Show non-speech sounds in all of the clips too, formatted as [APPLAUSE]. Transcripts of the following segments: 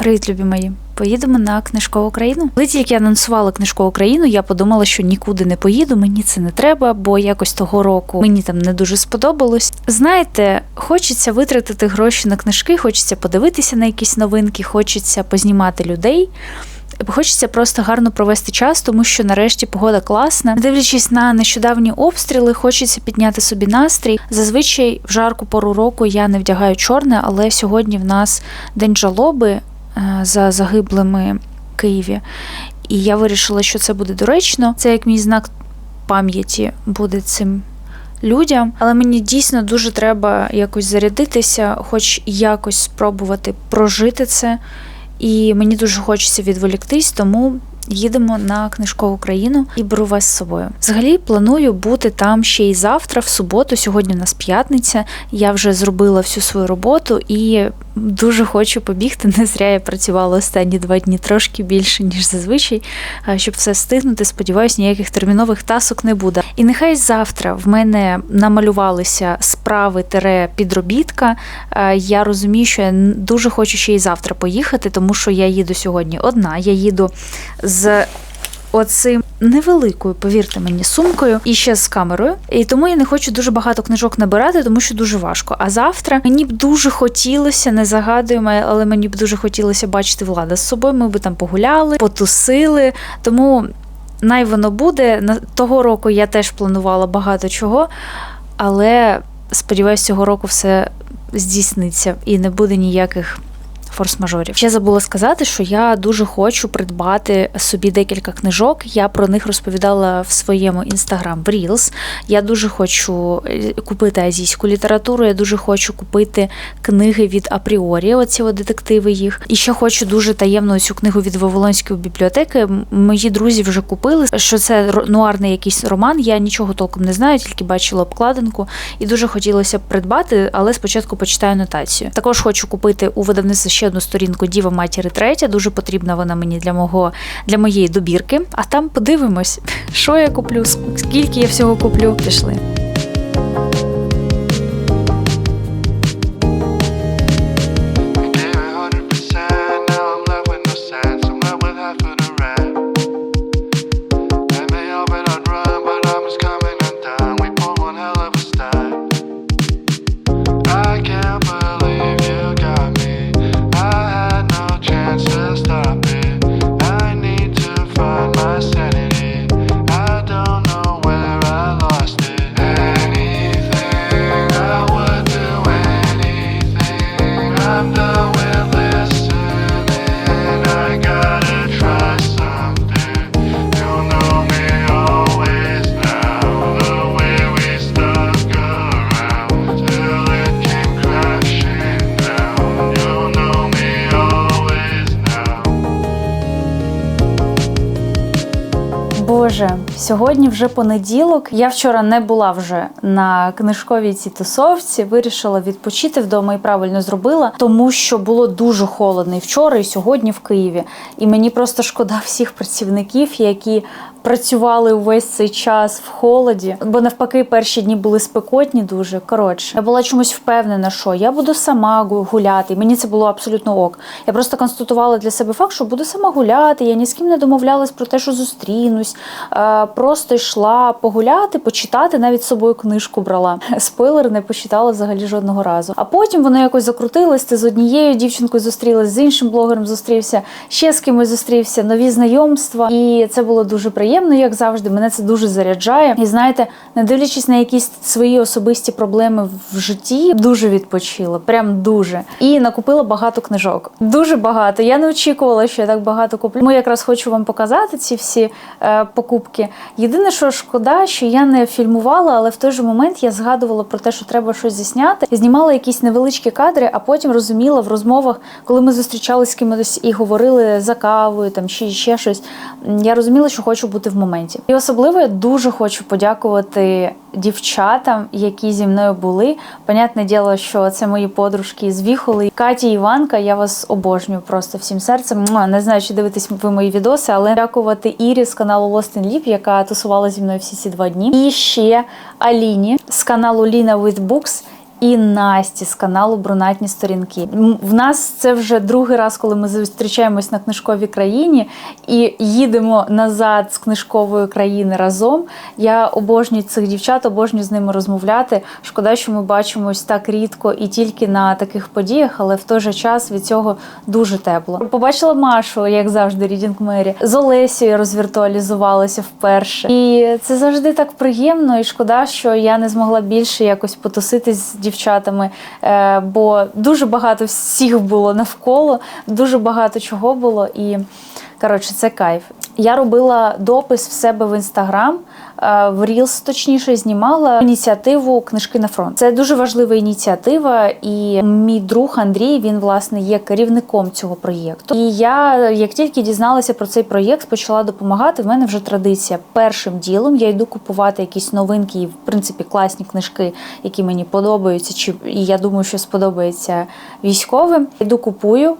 Привіт, любі мої. Поїдемо на книжкову країну. Коли тільки анонсували книжкову країну, я подумала, що нікуди не поїду, мені це не треба, бо якось того року мені там не дуже сподобалось. Знаєте, хочеться витратити гроші на книжки, хочеться подивитися на якісь новинки, хочеться познімати людей. Хочеться просто гарно провести час, тому що нарешті погода класна. Дивлячись на нещодавні обстріли, хочеться підняти собі настрій. Зазвичай в жарку пору року я не вдягаю чорне, але сьогодні в нас день жалоби за загиблими в Києві. І я вирішила, що це буде доречно. Це як мій знак пам'яті буде цим людям. Але мені дійсно дуже треба якось зарядитися, хоч якось спробувати прожити це. І мені дуже хочеться відволіктись, тому їдемо на книжкову країну і беру вас з собою. Взагалі планую бути там ще й завтра, в суботу. Сьогодні у нас п'ятниця. Я вже зробила всю свою роботу і дуже хочу побігти. Не зря я працювала останні два дні трошки більше, ніж зазвичай, щоб все встигнути. Сподіваюсь, ніяких термінових тасок не буде. І нехай завтра в мене намалювалися справи тере підробітка. Я розумію, що я дуже хочу ще й завтра поїхати, тому що я їду сьогодні одна. Я їду з оцим невеликою, повірте мені, сумкою і ще з камерою. І тому я не хочу дуже багато книжок набирати, тому що дуже важко. А завтра мені б дуже хотілося, не загадуємо, але мені б дуже хотілося бачити влада з собою. Ми б там погуляли, потусили. Тому най воно буде. Того року я теж планувала багато чого, але сподіваюся, цього року все здійсниться і не буде ніяких форс-мажорів. Ще забула сказати, що я дуже хочу придбати собі декілька книжок. Я про них розповідала в своєму інстаграм в Reels. Я дуже хочу е, купити азійську літературу. Я дуже хочу купити книги від апріорі, оці от детективи їх. І ще хочу дуже таємну цю книгу від Вавилонської бібліотеки. Мої друзі вже купили. Що це нуарний якийсь роман. Я нічого толком не знаю, тільки бачила обкладинку. І дуже хотілося б придбати, але спочатку почитаю нотацію. Також хочу купити у видавництві ще одну сторінку Діва матері третя. Дуже потрібна вона мені для мого для моєї добірки. А там подивимось, [LAUGHS] що я куплю, скільки я всього куплю. Пішли. Боже, сьогодні вже понеділок. Я вчора не була вже на книжковій цій тусовці. Вирішила відпочити вдома і правильно зробила, тому що було дуже холодно і вчора, і сьогодні в Києві. І мені просто шкода всіх працівників, які працювали увесь цей час в холоді. Бо навпаки, перші дні були спекотні дуже. Коротше, я була чомусь впевнена, що я буду сама гуляти. Мені це було абсолютно ок. Я просто констатувала для себе факт, що буду сама гуляти. Я ні з ким не домовлялась про те, що зустрінусь. Просто йшла погуляти, почитати, навіть з собою книжку брала. [LAUGHS] Спойлер не почитала взагалі жодного разу. А потім воно якось закрутилось. Ти з однією дівчинкою зустрілась, з іншим блогером зустрівся, ще з кимось зустрівся, нові знайомства. І це було дуже приємно, як завжди. Мене це дуже заряджає. І знаєте, не дивлячись на якісь свої особисті проблеми в житті, дуже відпочила, прям дуже. І накупила багато книжок. Дуже багато. Я не очікувала, що я так багато куплю. Тому якраз хочу вам показати ці всі е, покупки. Єдине, що шкода, що я не фільмувала, але в той же момент я згадувала про те, що треба щось зісняти. Знімала якісь невеличкі кадри, а потім розуміла в розмовах, коли ми зустрічалися з кимось і говорили за кавою, там чи ще щось. Я розуміла, що хочу бути в моменті. І особливо я дуже хочу подякувати дівчатам, які зі мною були. Понятне діло, що це мої подружки з Віхоли. Катя і Іванка, я вас обожнюю просто всім серцем. Не знаю, чи дивитесь ви мої відоси, але дякувати Ірі з каналу Lost in Leap, яка тусувала зі мною всі ці два дні. І ще Аліні з каналу Lina with Books. І Насті з каналу Брунатні сторінки. В нас це вже другий раз, коли ми зустрічаємось на книжковій країні і їдемо назад з книжкової країни разом. Я обожнюю цих дівчат, обожнюю з ними розмовляти. Шкода, що ми бачимось так рідко і тільки на таких подіях, але в той же час від цього дуже тепло. Побачила Машу, як завжди, Рідінг Мері. З Олесією розвіртуалізувалася вперше. І це завжди так приємно. І шкода, що я не змогла більше якось потуситись з дівчатами, е, бо дуже багато всіх було навколо, дуже багато чого було. І коротше, це кайф. Я робила допис в себе в інстаграм. е, В Reels, точніше знімала ініціативу книжки на фронт. Це дуже важлива ініціатива, і мій друг Андрій він власне є керівником цього проєкту. І я, як тільки дізналася про цей проєкт, почала допомагати. В мене вже традиція. Першим ділом я йду купувати якісь новинки і в принципі класні книжки, які мені подобаються, чи і я думаю, що сподобається військовим. Йду купую.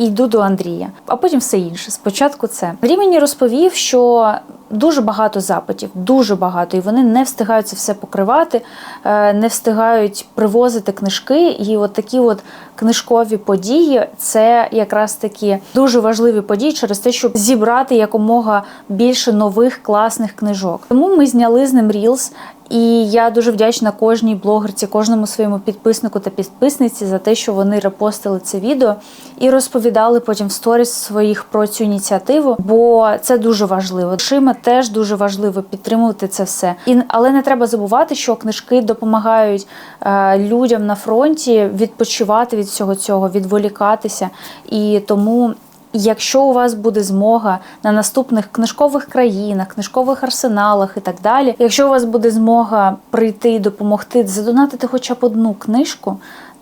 І йду до Андрія, а потім все інше. Спочатку це Андрій мені розповів, що дуже багато запитів, дуже багато, і вони не встигають це все покривати, е, не встигають привозити книжки. І от такі от книжкові події це якраз такі дуже важливі події через те, щоб зібрати якомога більше нових класних книжок. Тому ми зняли з ним Reels, і я дуже вдячна кожній блогерці, кожному своєму підписнику та підписниці за те, що вони репостили це відео і розповідали потім в сторіс своїх про цю ініціативу, бо це дуже важливо. Шима теж дуже важливо підтримувати це все. І але не треба забувати, що книжки допомагають е, людям на фронті відпочивати від всього цього, відволікатися. І тому Якщо у вас буде змога на наступних книжкових країнах, книжкових арсеналах і так далі, якщо у вас буде змога прийти і допомогти задонатити хоча б одну книжку,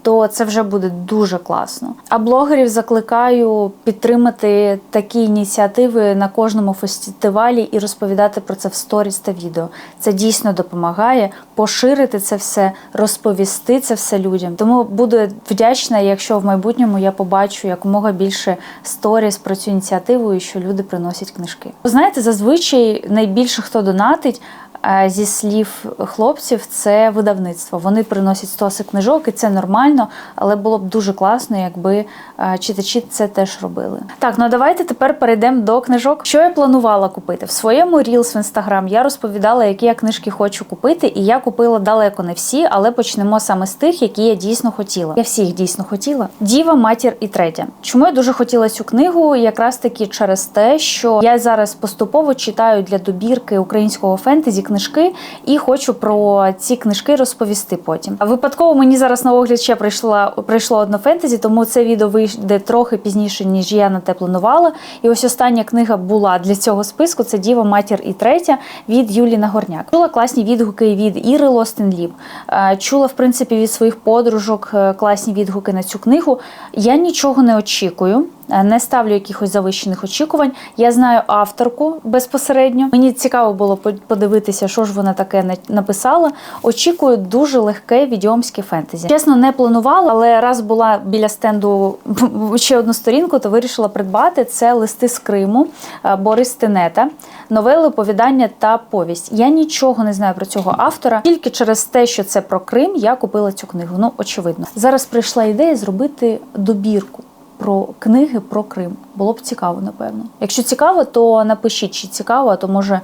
то це вже буде дуже класно. А блогерів закликаю підтримати такі ініціативи на кожному фестивалі і розповідати про це в сторіс та відео. Це дійсно допомагає поширити це все, розповісти це все людям. Тому буду вдячна, якщо в майбутньому я побачу якомога більше сторіс про цю ініціативу і що люди приносять книжки. Знаєте, зазвичай найбільше хто донатить. Е, Зі слів хлопців, це видавництво. Вони приносять стоси книжок, і це нормально, але було б дуже класно, якби е, читачі це теж робили. Так, ну давайте тепер перейдемо до книжок. Що я планувала купити в своєму Reels в Instagram Я розповідала, які я книжки хочу купити, і я купила далеко не всі, але почнемо саме з тих, які я дійсно хотіла. Я всіх дійсно хотіла. Діва, матір і третя. Чому я дуже хотіла цю книгу? Якраз таки через те, що я зараз поступово читаю для добірки українського фентезі книжки і хочу про ці книжки розповісти потім. Випадково мені зараз на огляд ще прийшла прийшло одно фентезі, тому це відео вийде трохи пізніше, ніж я на те планувала. І ось остання книга була для цього списку. Це Діва, матір і третя від Юлі Нагорняк. Чула класні відгуки від Іри Лостенліп. Е, Чула, в принципі, від своїх подружок е, класні відгуки на цю книгу. Я нічого не очікую. Е, Не ставлю якихось завищених очікувань. Я знаю авторку безпосередньо. Мені цікаво було подивитися, що ж вона таке написала. Очікую дуже легке відьомське фентезі. Чесно, не планувала, але раз була біля стенду [LAUGHS] ще одну сторінку, то вирішила придбати це листи з Криму е, Борис Тенета, новели, оповідання та повість. Я нічого не знаю про цього автора. Тільки через те, що це про Крим, я купила цю книгу. Ну, очевидно. Зараз прийшла ідея зробити добірку про книги про Крим. Було б цікаво, напевно. Якщо цікаво, то напишіть, чи цікаво, то може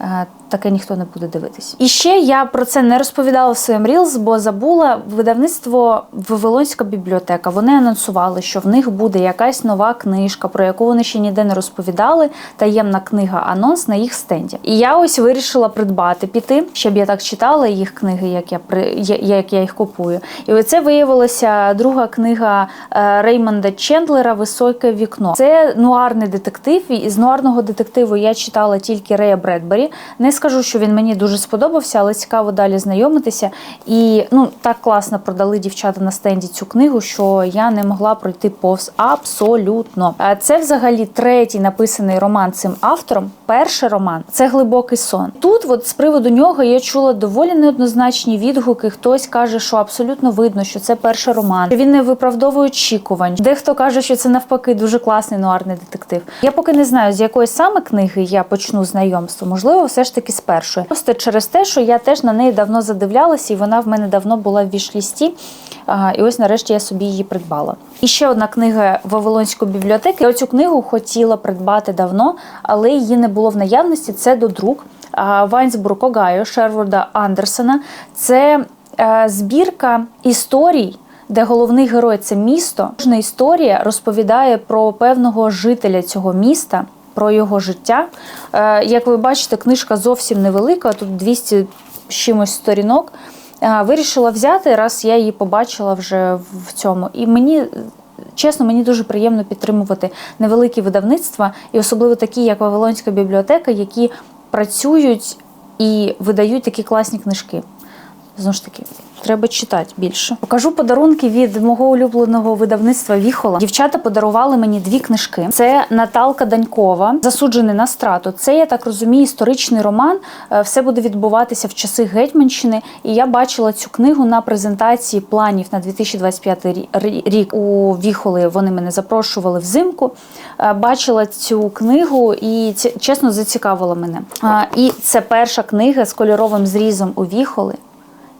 е, таке ніхто не буде дивитись. І ще я про це не розповідала в своєму Reels, бо забула видавництво Вавилонська бібліотека. Вони анонсували, що в них буде якась нова книжка, про яку вони ще ніде не розповідали. Таємна книга анонс на їх стенді. І я ось вирішила придбати піти, щоб я так читала їх книги, як я при як я їх купую. І оце виявилася друга книга е, Реймонда Чендлера Високе вікно. Це нуарний детектив. І з нуарного детективу я читала тільки Рея Бредбері. Не скажу, що він мені дуже сподобався, але цікаво далі знайомитися. І ну так класно продали дівчата на стенді цю книгу, що я не могла пройти повз абсолютно. Це взагалі третій написаний роман цим автором. Перший роман це глибокий сон. Тут, от з приводу нього, я чула доволі неоднозначні відгуки. Хтось каже, що абсолютно видно, що це перший роман. Він не виправдовує очікувань. Дехто каже, що це навпаки дуже класний нуарний детектив. Я поки не знаю, з якої саме книги я почну знайомство. Можливо, все ж таки з першої. Просто через те, що я теж на неї давно задивлялася, і вона в мене давно була в вішлісті. І ось нарешті я собі її придбала. І ще одна книга Вавилонської бібліотеки. Я цю книгу хотіла придбати давно, але її не було в наявності. Це до друк Вайнсбург Огайо Шерворда Андерсона. Це е, збірка історій. Де головний герой це місто. Кожна історія розповідає про певного жителя цього міста, про його життя. Е, Як ви бачите, книжка зовсім невелика, тут 200 з чимось сторінок. Е, Вирішила взяти, раз я її побачила вже в цьому. І мені. Чесно, мені дуже приємно підтримувати невеликі видавництва, і особливо такі, як Вавилонська бібліотека, які працюють і видають такі класні книжки. Знову ж таки, треба читати більше. Покажу подарунки від мого улюбленого видавництва Віхола. Дівчата подарували мені дві книжки. Це Наталка Данькова, засуджений на страту. Це я так розумію, історичний роман. Е, Все буде відбуватися в часи Гетьманщини. І я бачила цю книгу на презентації планів на 2025 рі- рі- рік. У Віхоли вони мене запрошували взимку. Е, Бачила цю книгу і чесно зацікавила мене. І це перша книга з кольоровим зрізом у Віхоли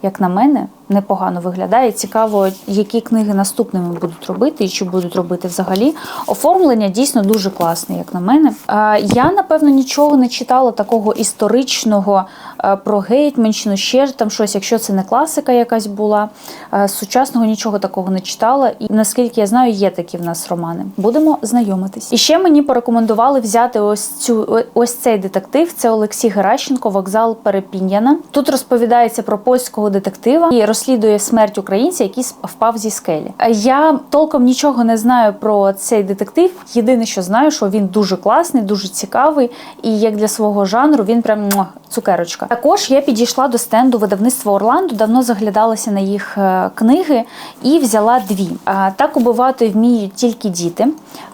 як на мене, непогано виглядає. Цікаво, які книги наступними будуть робити і чи будуть робити взагалі. Оформлення дійсно дуже класне, як на мене. Я, напевно, нічого не читала такого історичного е, про Гейтменщину, ще там щось, якщо це не класика якась була. Е, Сучасного нічого такого не читала. І наскільки я знаю, є такі в нас романи. Будемо знайомитись. І ще мені порекомендували взяти ось цю ось цей детектив. Це Олексій Геращенко, вокзал Перепін'яна. Тут розповідається про польського детектива і розслідує смерть українця, який впав зі скелі. Е, Я толком нічого не знаю про цей детектив. Єдине, що знаю, що він дуже класний, дуже цікавий, і як для свого жанру він прям цукерочка. Також я підійшла до стенду видавництва Орландо, давно заглядалася на їх е, книги і взяла дві. Так убивати вміють тільки діти.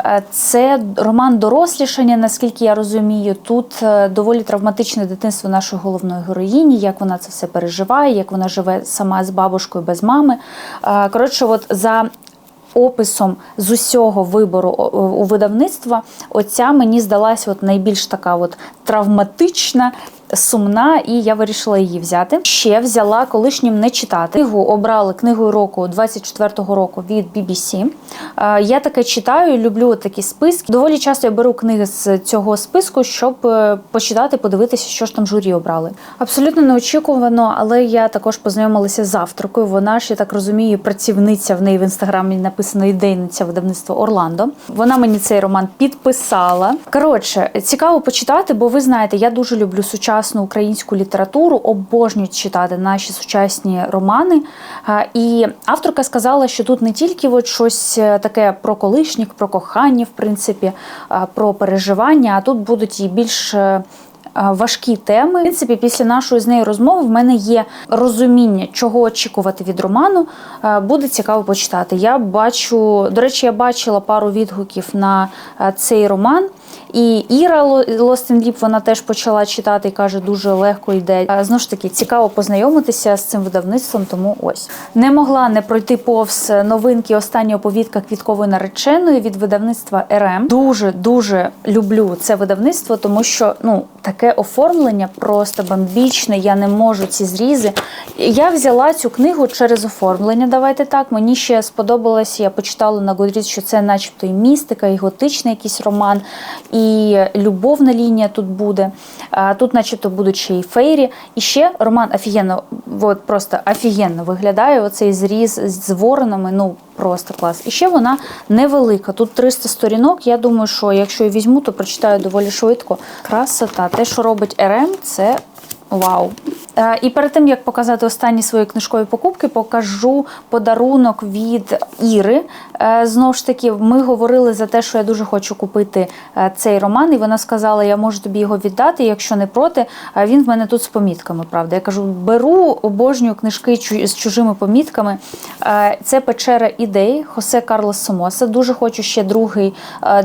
Е, Це роман дорослішання, наскільки я розумію. Тут е, доволі травматичне дитинство нашої головної героїні, як вона це все переживає, як вона живе сама з бабушкою без мами. Е, Коротше, от за описом з усього вибору у видавництва, оця мені здалась от найбільш така от травматична. Сумна, і я вирішила її взяти. Ще взяла колишнім не читати. Книгу обрали книгою року 24-го року від BBC. Е, Я таке читаю, люблю такі списки. Доволі часто я беру книги з цього списку, щоб е, почитати, подивитися, що ж там журі обрали. Абсолютно неочікувано, але я також познайомилася з авторкою. Вона ж я так розумію, працівниця в неї в інстаграмі написано ідейниця видавництва Орландо. Вона мені цей роман підписала. Коротше, цікаво почитати, бо ви знаєте, я дуже люблю сучасну українську літературу, обожнюю читати наші сучасні романи. І авторка сказала, що тут не тільки от щось е, таке про колишніх, про кохання, в принципі, про переживання, а тут будуть і більш. е, Важкі теми. В принципі, після нашої з нею розмови в мене є розуміння, чого очікувати від роману. Е, Буде цікаво почитати. Я бачу, до речі, я бачила пару відгуків на е, цей роман. І Іра Лостенліп вона теж почала читати і каже, дуже легко йде. Знову ж таки, цікаво познайомитися з цим видавництвом, тому ось не могла не пройти повз новинки остання оповідка квіткової нареченої від видавництва РМ. Дуже дуже люблю це видавництво, тому що ну таке оформлення просто бомбічне. Я не можу ці зрізи. Я взяла цю книгу через оформлення. Давайте так. Мені ще сподобалось. Я почитала на Goodreads, що це, начебто, і містика, і готичний якийсь роман, і любовна лінія тут буде. Тут, начебто, будуть ще й фейрі. І ще роман офігенно, от просто офігенно виглядає. Оцей зріз з воронами. Ну просто клас. І ще вона невелика. Тут 300 сторінок. Я думаю, що якщо я візьму, то прочитаю доволі швидко. Красота. Те, що робить РМ, це вау. Е, І перед тим як показати останні свої книжкові покупки, покажу подарунок від Іри. Е, Знову ж таки, ми говорили за те, що я дуже хочу купити е, цей роман, і вона сказала: я можу тобі його віддати, якщо не проти. Він в мене тут з помітками. Правда, я кажу: беру, обожнюю книжки з чужими помітками. Це печера ідей Хосе Карлос Сомоса. Дуже хочу ще другий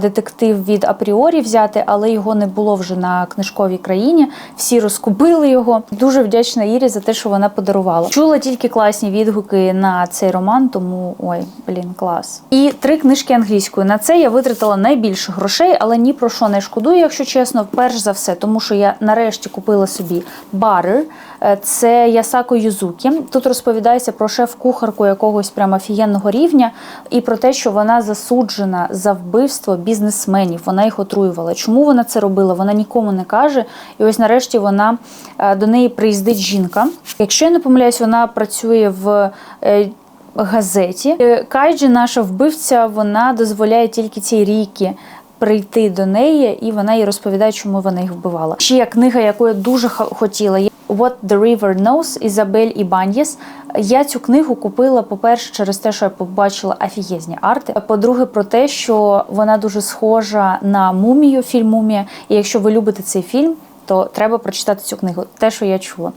детектив від Апріорі взяти, але його не було вже на книжковій країні. Всі розкупили його. Дуже вдячна Ірі за те, що вона подарувала. Чула тільки класні відгуки на цей роман, тому ой, блін, клас. І три книжки англійською. На це я витратила найбільше грошей, але ні про що не шкодую, якщо чесно, перш за все, тому що я нарешті купила собі Butter. Е, Це Ясако Юзукі. Тут розповідається про шеф-кухарку якогось прямо офігенного рівня і про те, що вона засуджена за вбивство бізнесменів. Вона їх отруювала. Чому вона це робила? Вона нікому не каже. І ось нарешті вона е, до неї приїздить жінка. Якщо я не помиляюсь, вона працює в. е, Газеті Кайджі, наша вбивця, вона дозволяє тільки цій ріки прийти до неї, і вона їй розповідає, чому вона їх вбивала. Ще є книга, яку я дуже хотіла. What the River Knows Ізабель Ібаньєс. Я цю книгу купила, по-перше, через те, що я побачила афієзні арти. По-друге, про те, що вона дуже схожа на мумію, фільм Мумія. І якщо ви любите цей фільм, то треба прочитати цю книгу. Те, що я чула.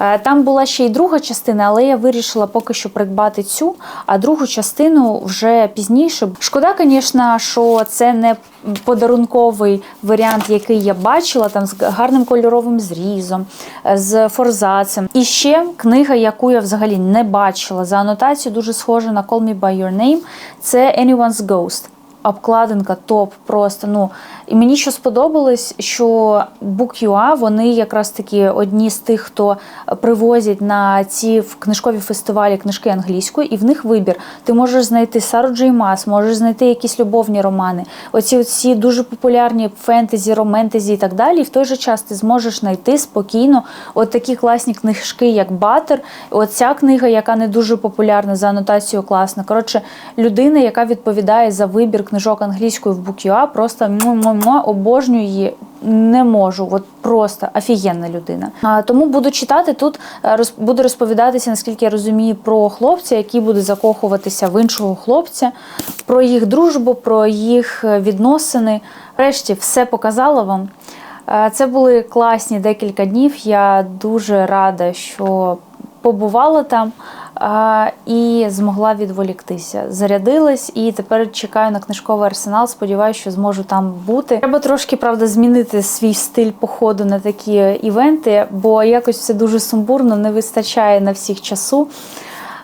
Е, Там була ще й друга частина, але я вирішила поки що придбати цю, а другу частину вже пізніше. Шкода, звісно, що це не подарунковий варіант, який я бачила, там з гарним кольоровим зрізом, е, з форзацем. І ще книга, яку я взагалі не бачила за анотацією, дуже схожа на Call Me By Your Name. Це Anyone's Ghost обкладинка топ просто. Ну і мені що сподобалось, що Book.ua, вони якраз таки одні з тих, хто привозять на ці книжкові фестивалі книжки англійською, і в них вибір. Ти можеш знайти Сару Джей Мас, можеш знайти якісь любовні романи. Оці всі дуже популярні фентезі, роментезі і так далі. І в той же час ти зможеш знайти спокійно от такі класні книжки, як Батер. Оця книга, яка не дуже популярна за анотацією класна. Коротше, людина, яка відповідає за вибір книжок англійською в Book.ua, просто му-му-му, обожнюю її. Не можу, от просто офігенна людина. А, тому буду читати тут, е, роз, буду розповідатися, наскільки я розумію, про хлопця, який буде закохуватися в іншого хлопця, про їх дружбу, про їх е, відносини. Врешті все показала вам. Е, Це були класні декілька днів. Я дуже рада, що побувала там а, і змогла відволіктися. Зарядилась і тепер чекаю на книжковий арсенал. Сподіваюся, що зможу там бути. Треба трошки, правда, змінити свій стиль походу на такі івенти, бо якось все дуже сумбурно, не вистачає на всіх часу.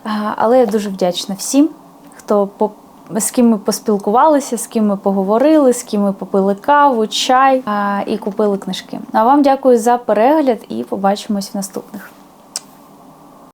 А, Але я дуже вдячна всім, хто по. З ким ми поспілкувалися, з ким ми поговорили, з ким ми попили каву, чай а, і купили книжки. А вам дякую за перегляд і побачимось в наступних.